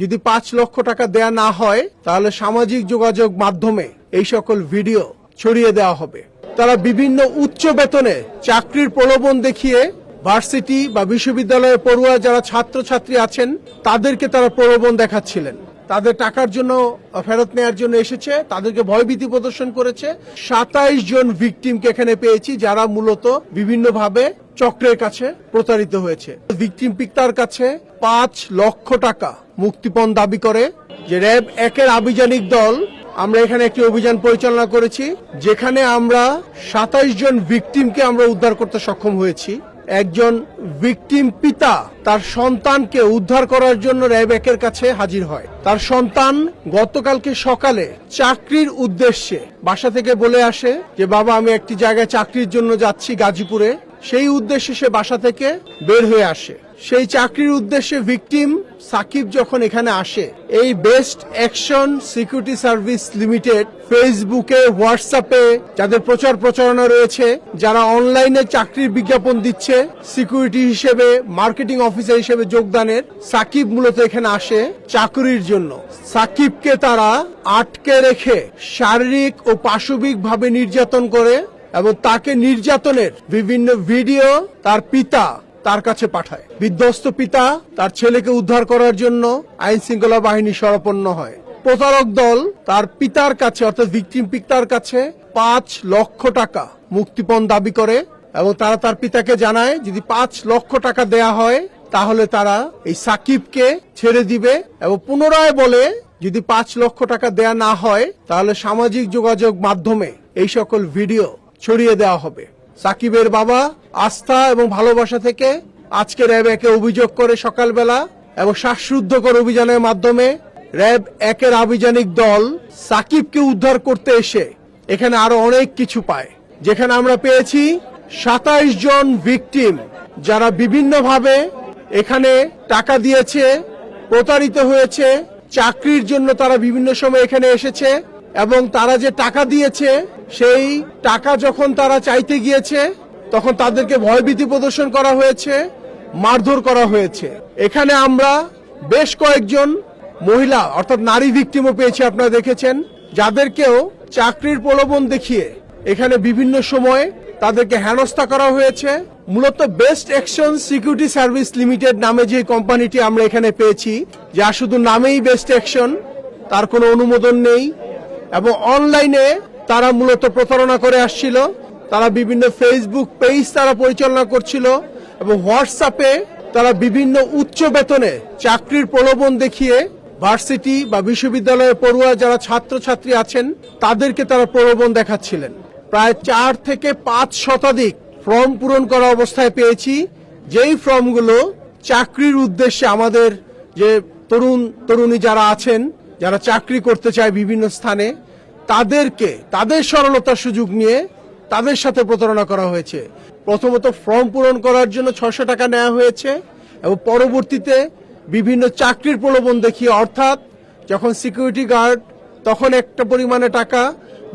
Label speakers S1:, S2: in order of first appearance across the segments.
S1: যদি পাঁচ লক্ষ টাকা দেয়া না হয়, তাহলে সামাজিক যোগাযোগ মাধ্যমে এই সকল ভিডিও ছড়িয়ে দেওয়া হবে। তারা বিভিন্ন উচ্চ বেতনে চাকরির প্রলোভন দেখিয়ে ভার্সিটি বা বিশ্ববিদ্যালয়ে পড়ুয়া যারা ছাত্রছাত্রী আছেন, তাদেরকে তারা প্রলোভন দেখাচ্ছিলেন। তাদের টাকার জন্য ফেরত নেওয়ার জন্য এসেছে, তাদেরকে ভয়ভীতি প্রদর্শন করেছে। সাতাইশ জন ভিকটিমকে এখানে পেয়েছি, যারা মূলত বিভিন্নভাবে চক্রের কাছে প্রতারিত হয়েছে। ভিকটিম পিক্তার কাছে পাঁচ লক্ষ টাকা মুক্তিপণ দাবি করে যে র্যাব একের আভিযানিক দল। আমরা এখানে একটি অভিযান পরিচালনা করেছি, যেখানে আমরা সাতাইশ জন ভিকটিমকে আমরা উদ্ধার করতে সক্ষম হয়েছি। একজন ভিকটিম পিতা তার সন্তানকে উদ্ধার করার জন্য র্যাব একের কাছে হাজির হয়। তার সন্তান গতকালকে সকালে চাকরির উদ্দেশ্যে বাসা থেকে বলে আসে যে, বাবা, আমি একটি জায়গায় চাকরির জন্য যাচ্ছি গাজীপুরে। সেই উদ্দেশ্যে সে বাসা থেকে বের হয়ে আসে। সেই চাকরির উদ্দেশ্যে ভিকটিম সাকিব যখন এখানে আসে, এই best action security service limited ফেসবুকে, হোয়াটসঅ্যাপে যাদের প্রচার প্রচারণা রয়েছে, যারা অনলাইনে চাকরির বিজ্ঞাপন দিচ্ছে, সিকিউরিটি হিসেবে, মার্কেটিং অফিসার হিসেবে যোগদানের, সাকিব মূলত এখানে আসে চাকরির জন্য। সাকিবকে তারা আটকে রেখে শারীরিক ও পাশবিক ভাবে নির্যাতন করে এবং তাকে নির্যাতনের বিভিন্ন ভিডিও তার পিতা তার কাছে পাঠায়। বিধ্বস্ত পিতা তার ছেলেকে উদ্ধার করার জন্য আইন শৃঙ্খলা বাহিনী সরপন্ন হয়। প্রতারক দল তার পিতার কাছে, অর্থাৎ ভিকটিম পিতার কাছে পাঁচ লক্ষ টাকা মুক্তিপণ দাবি করে এবং তারা তার পিতাকে জানায়, যদি পাঁচ লক্ষ টাকা দেয়া হয়, তাহলে তারা এই সাকিবকে ছেড়ে দিবে এবং পুনরায় বলে, যদি পাঁচ লক্ষ টাকা দেয়া না হয়, তাহলে সামাজিক যোগাযোগ মাধ্যমে এই সকল ভিডিও ছড়িয়ে দেওয়া হবে। সাকিবের বাবা আস্থা এবং ভালোবাসা থেকে আজকে র্যাব একে অভিযোগ করে সকালবেলা এবং শ্বাসরুদ্ধকর অভিযানের মাধ্যমে র্যাব একের আভিযানিক দল সাকিবকে উদ্ধার করতে এসে এখানে আরও অনেক কিছু পায়। যেখানে আমরা পেয়েছি সাতাইশ জন ভিকটিম যারা বিভিন্নভাবে এখানে টাকা দিয়েছে, প্রতারিত হয়েছে, চাকরির জন্য তারা বিভিন্ন সময় এখানে এসেছে। এবং তারা যে টাকা দিয়েছে, সেই টাকা যখন তারা চাইতে গিয়েছে, তখন তাদেরকে ভয়ভীতি প্রদর্শন করা হয়েছে, মারধর করা হয়েছে। এখানে আমরা বেশ কয়েকজন মহিলা, অর্থাৎ নারী ভিকটিমও পেয়েছি, আপনারা দেখেছেন, যাদেরকেও চাকরির প্রলোভন দেখিয়ে এখানে বিভিন্ন সময় তাদেরকে হেনস্থা করা হয়েছে। মূলত best action security service limited নামে যে কোম্পানিটি আমরা এখানে পেয়েছি, যা শুধু নামেই বেস্ট অ্যাকশন তার কোনো অনুমোদন নেই। এবং অনলাইনে তারা মূলত প্রতারণা করে আসছিল। তারা বিভিন্ন ফেসবুক পেজ তারা পরিচালনা করছিল এবং হোয়াটসঅ্যাপে তারা বিভিন্ন উচ্চ বেতনে চাকরির প্রলোভন দেখিয়ে ভার্সিটি বা বিশ্ববিদ্যালয়ে পড়ুয়া যারা ছাত্রছাত্রী আছেন, তাদেরকে তারা প্রলোভন দেখাচ্ছিলেন। প্রায় চার থেকে পাঁচ শতাধিক ফর্ম পূরণ করা অবস্থায় পেয়েছি। যেই ফর্মগুলো চাকরির উদ্দেশ্যে আমাদের যে তরুণ, তরুণী যারা আছেন যারা চাকরি করতে চায় বিভিন্ন স্থানে, তাদেরকে, তাদের সরলতার সুযোগ নিয়ে তাদের সাথে প্রতারণা করা হয়েছে। প্রথমত ফর্ম পূরণ করার জন্য ছশো টাকা নেওয়া হয়েছে এবং পরবর্তীতে বিভিন্ন চাকরির প্রলোভন দেখিয়ে, অর্থাৎ যখন সিকিউরিটি গার্ড তখন একটা পরিমাণে টাকা,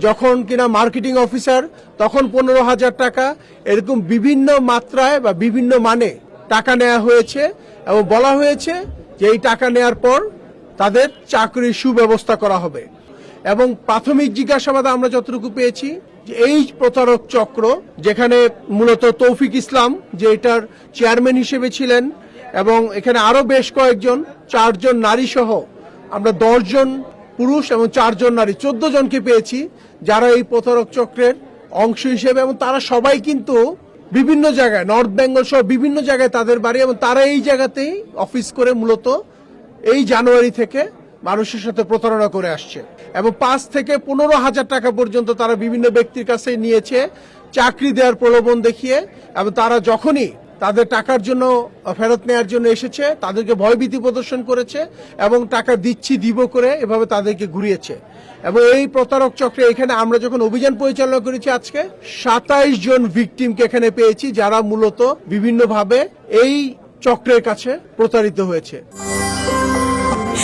S1: যখন কিনা মার্কেটিং অফিসার তখন পনেরো হাজার টাকা, এরকম বিভিন্ন মাত্রায় বা বিভিন্ন মানে টাকা নেওয়া হয়েছে এবং বলা হয়েছে যে এই টাকা নেওয়ার পর তাদের চাকরির সুব্যবস্থা করা হবে। এবং প্রাথমিক জিজ্ঞাসাবাদে আমরা যতটুকু পেয়েছি এই প্রতারক চক্র, যেখানে মূলত তৌফিক ইসলাম, যে এটার চেয়ারম্যান হিসেবে ছিলেন, এবং এখানে আরও বেশ কয়েকজন, চারজন নারী সহ আমরা দশজন পুরুষ এবং চারজন নারী চোদ্দ জনকে পেয়েছি, যারা এই প্রতারক চক্রের অংশ হিসেবে, এবং তারা সবাই কিন্তু বিভিন্ন জায়গায়, নর্থ বেঙ্গল সহ বিভিন্ন জায়গায় তাদের বাড়ি, এবং তারা এই জায়গাতেই অফিস করে মূলত এই জানুয়ারি থেকে মানুষের সাথে প্রতারণা করে আসছে। এবং পাঁচ থেকে পনেরো হাজার টাকা পর্যন্ত তারা বিভিন্ন ব্যক্তির কাছে নিয়েছে, চাকরি দেওয়ার প্রলোভন দেখিয়ে, এবং তারা যখনই তাদের টাকার জন্য, ফেরত নেওয়ার জন্য এসেছে, তাদেরকে ভয়ভীতি প্রদর্শন করেছে এবং টাকা দিচ্ছি, দিব করে এভাবে তাদেরকে ঘুরিয়েছে। এবং এই প্রতারক চক্রে এখানে আমরা যখন অভিযান পরিচালনা করেছি আজকে, সাতাইশ জন ভিকটিমকে এখানে পেয়েছি, যারা মূলত বিভিন্নভাবে এই চক্রের কাছে প্রতারিত হয়েছে।